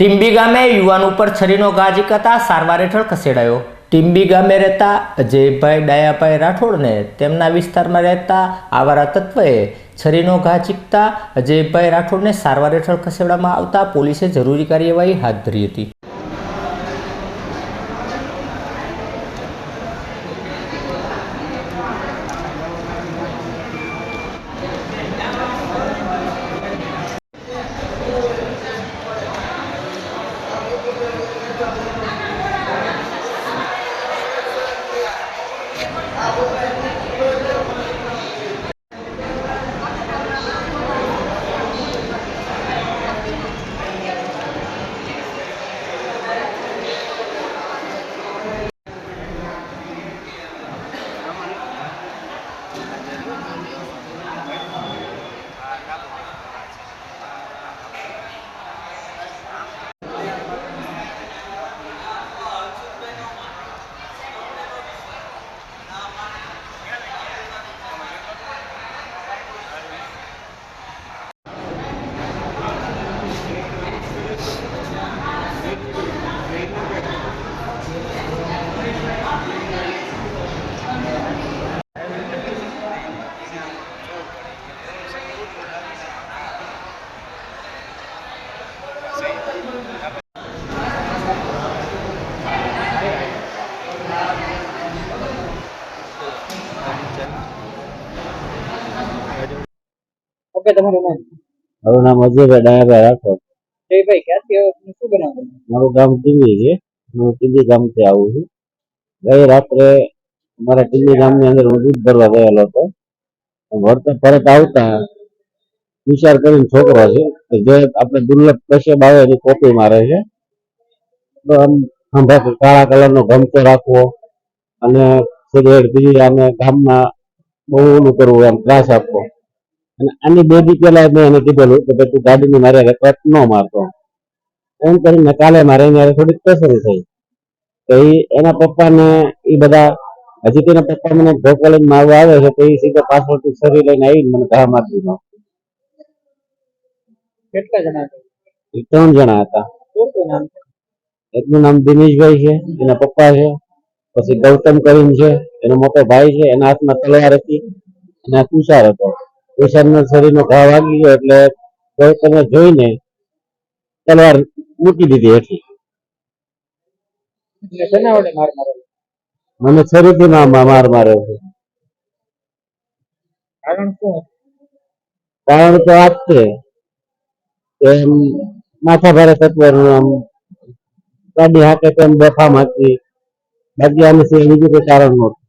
ટીમ્બી ગામે યુવાન ઉપર છરીનો ઘા ઝીકાતા સારવાર હેઠળ ખસેડાયો. ટીમ્બી ગામે રહેતા અજયભાઈ ડાયાભાઈ રાઠોડને તેમના વિસ્તારમાં રહેતા આવારા તત્વએ છરીનો ઘા ઝીકતા અજયભાઈ રાઠોડને સારવાર હેઠળ ખસેડવામાં આવતા પોલીસે જરૂરી કાર્યવાહી હાથ ધરી હતી. ઓકે તમારું નામ? મારું નામ અજયભાઈ ડાયાભાઈ રાઠોડ. જયભાઈ ક્યાંથી આવો તમે શું બનાવો મારું ગામ ટીવી છે. હું ટીવી ગામથી આવું છું. ગઈ રાત્રે મારા ટીવી ગામની અંદર હું દૂધ ભરવા ગયેલો હતો. વળતા પરત આવતા વિચાર કરીને છોકરો છે જે આપણે દુર્લભ કશ્યપ આવે એની કોપી મારે છે. તો આમ ખંભા કાળા કલરનો ગમતો રાખવો અને સિગરેટ પીવી અને ગામમાં બહુ ઓલું કરવું એમ ત્રાસ આપવો. અને આની બે દી પહેલા મેં એને કીધેલું કે ભાઈ તું ગાડીની મારે રેકોર્ડ ન મારતો. એમ કરીને કાલે મારે એને થોડીક તસરી થઈ. તો ઈ એના પપ્પાને એ બધા હજી તેના પપ્પા મને ઢોકળીને મારવા આવે છે તો એ સીધો પાછળથી શરીર લઈને આવીને મને ઘા મારી દીધો. કેટલા જણા ત્રણ જણા હતા. એકનું નામ? દિનેશભાઈ છે એના પપ્પા છે પછી ગૌતમ કરીમ છે એનો મોટો ભાઈ છે એના હાથમાં તલવાર હતી અને કુશાર તુષાર હતો. તુષારનો શરીરનો ઘા વાગી ગયો એટલે ગૌતમે જોઈને તલવાર મૂકી દીધી હેઠી. મને મા- માર માર્યો છે. કારણ તો આ જ છે માથા ભારે તત્વનું આમ ગાડી હાકે તેમ બેફા માંથી બાકી આને સિવાય બીજું કોઈ કારણ નહોતું.